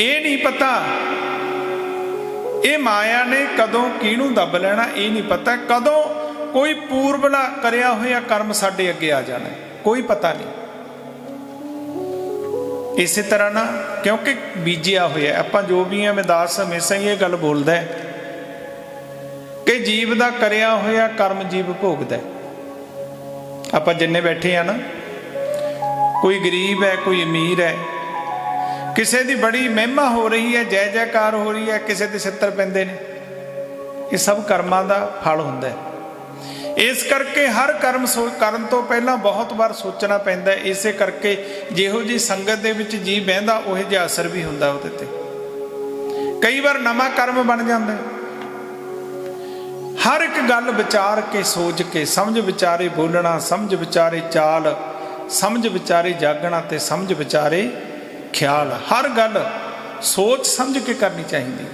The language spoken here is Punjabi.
ਇਹ ਨਹੀਂ ਪਤਾ। ਇਹ ਮਾਇਆ ਨੇ ਕਦੋਂ ਕਿਹਨੂੰ ਦੱਬ ਲੈਣਾ, ਇਹ ਨਹੀਂ ਪਤਾ। ਕਦੋਂ ਕੋਈ ਪੂਰਬਲਾ ਕਰਿਆ ਹੋਇਆ ਕਰਮ ਸਾਡੇ ਅੱਗੇ ਆ ਜਾਣਾ ਕੋਈ ਪਤਾ ਨਹੀਂ। ਇਸੇ ਤਰ੍ਹਾਂ ਨਾ, ਕਿਉਂਕਿ ਬੀਜਿਆ ਹੋਇਆ, ਆਪਾਂ ਜੋ ਵੀ ਆ ਦਾਸ ਹਮੇਸ਼ਾ ਹੀ ਇਹ ਗੱਲ ਬੋਲਦਾ ਹੈ ਕਿ ਜੀਵ ਦਾ ਕਰਿਆ ਹੋਇਆ ਕਰਮ ਜੀਵ ਭੋਗਦਾ ਆਪਾਂ ਜਿੰਨੇ ਬੈਠੇ ਆ ਨਾ, ਕੋਈ ਗਰੀਬ ਹੈ, ਕੋਈ ਅਮੀਰ ਹੈ ਕਿਸੇ ਦੀ ਬੜੀ ਮਹਿਮਾ ਹੋ ਰਹੀ ਹੈ, ਜੈ ਜੈਕਾਰ ਹੋ ਰਹੀ ਹੈ, ਕਿਸੇ ਦੇ ਛਿੱਤਰ ਪੈਂਦੇ ਨੇ। ਇਹ ਸਭ ਕਰਮਾਂ ਦਾ ਫਲ ਹੁੰਦਾ ਹੈ। ਇਸ ਕਰਕੇ ਹਰ ਕਰਮ ਸੋ, ਕਰਨ ਤੋਂ ਪਹਿਲਾਂ ਬਹੁਤ ਵਾਰ ਸੋਚਣਾ ਪੈਂਦਾ ਇਸੇ ਕਰਕੇ ਜਿਹੋ ਜੀ ਸੰਗਤ ਦੇ ਵਿੱਚ ਜੀ ਬਹਿੰਦਾ, ਉਹ ਜਿਹਾ ਅਸਰ ਵੀ ਹੁੰਦਾ ਉਹਦੇ ਤੇ। ਕਈ ਵਾਰ ਨਵਾਂ ਕਰਮ ਬਣ ਜਾਂਦਾ ਹਰ ਇੱਕ ਗੱਲ ਵਿਚਾਰ ਕੇ, ਸੋਚ ਕੇ, ਸਮਝ ਵਿਚਾਰੇ ਬੋਲਣਾ, ਸਮਝ ਵਿਚਾਰੇ ਚਾਲ, ਸਮਝ ਵਿਚਾਰੇ ਜਾਗਣਾ ਤੇ ਸਮਝ ਵਿਚਾਰੇ ਖਿਆਲ ਹਰ ਗੱਲ ਸੋਚ ਸਮਝ ਕੇ ਕਰਨੀ ਚਾਹੀਦੀ ਹੈ।